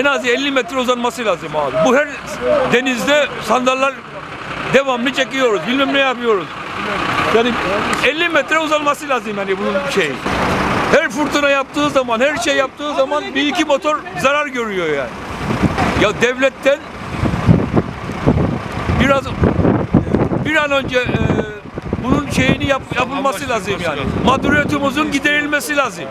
En az 50 metre uzanması lazım abi. Bu her denizde sandallar devamlı çekiyoruz. Bilmem ne yapıyoruz. Yani 50 metre uzanması lazım yani bunun şey. Her fırtına yaptığı zaman, her şey yaptığı zaman bir iki motor zarar görüyor yani. Ya devletten biraz bir an önce e, bunun şeyini yap, yapılması lazım yani. Mağduriyetimizin giderilmesi lazım.